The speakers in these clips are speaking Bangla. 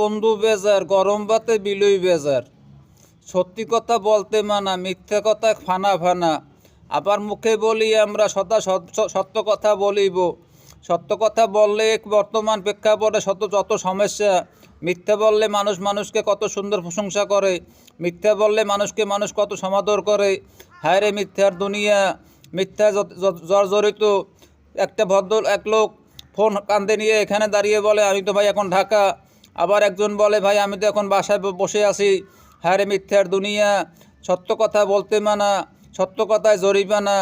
বন্ধু বেজার, গরম ভাতে বিলুই বেজার। সত্যি কথা বলতে মানা, মিথ্যা কথা ফানা ফানা। আবার মুখে বলি আমরা সদা সত্য কথা বলিব। সত্য কথা বললে বর্তমান প্রেক্ষাপটে শত যত সমস্যা, মিথ্যা বললে মানুষ মানুষকে কত সুন্দর প্রশংসা করে, মিথ্যা বললে মানুষকে মানুষ কত সমাদর করে। হায় রে মিথ্যার দুনিয়া, মিথ্যা জর্জরিত। একটা ভদ্র এক লোক ফোন কান্দে নিয়ে এখানে দাঁড়িয়ে বলে, আমি তো ভাই এখন ঢাকা। আবার একজন বলে, ভাই, আমি তো এখন বাসায় বসে আছি। হ্যাঁ রে মিথ্যার দুনিয়া। সত্য কথা বলতে মানা। সত্য কথায় জরিমানা।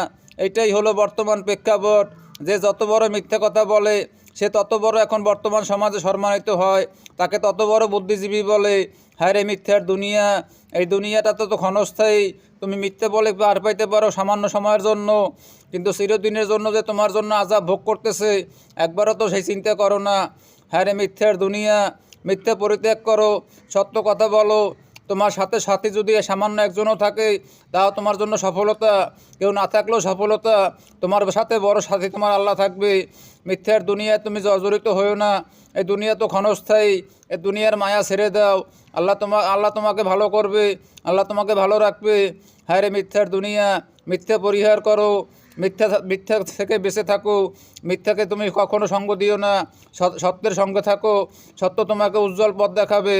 এটাই হলো বর্তমান প্রেক্ষাপট। যে যত বড় মিথ্যা কথা বলে, সে তত বড় এখন বর্তমান সমাজে সম্মানিত হয়। তাকে তত বড় বুদ্ধিজীবী বলে হ্যাঁ রে মিথ্যার দুনিয়া। এই দুনিয়াটা তো তো ক্ষণস্থায়ী। তুমি মিথ্যে বলে পার পাইতে পারো সামান্য সময়ের জন্য। কিন্তু চিরদিনের জন্য যে তোমার জন্য আজাব ভোগ করতেছে, একবারও তো সেই চিন্তা করো না। হ্যাঁ রে মিথ্যার দুনিয়া। মিথ্যা পরিত্যাগ করো, সত্য কথা বলো। তোমার সাথে সাথে যদি সামান্য একজনও থাকে, তাও তোমার জন্য সফলতা। কেউ না থাকলেও সফলতা। তোমার সাথে বড় সাথী তোমার আল্লাহ থাকবে। মিথ্যার দুনিয়ায় তুমি জর্জরিত হয়েও না। এই দুনিয়া তো ক্ষণস্থায়ী। এই দুনিয়ার মায়া ছেড়ে দাও। আল্লাহ তোমা আল্লাহ তোমাকে ভালো করবে। আল্লাহ তোমাকে ভালো রাখবে। হ্যাঁ রে মিথ্যার দুনিয়া, মিথ্যা পরিহার করো। মিথ্যা মিথ্যা থেকে বেঁচে থাকো। মিথ্যাকে তুমি কখনো সঙ্গ দিও না। সত্যের সঙ্গে থাকো। সত্য তোমাকে উজ্জ্বল পথ দেখাবে।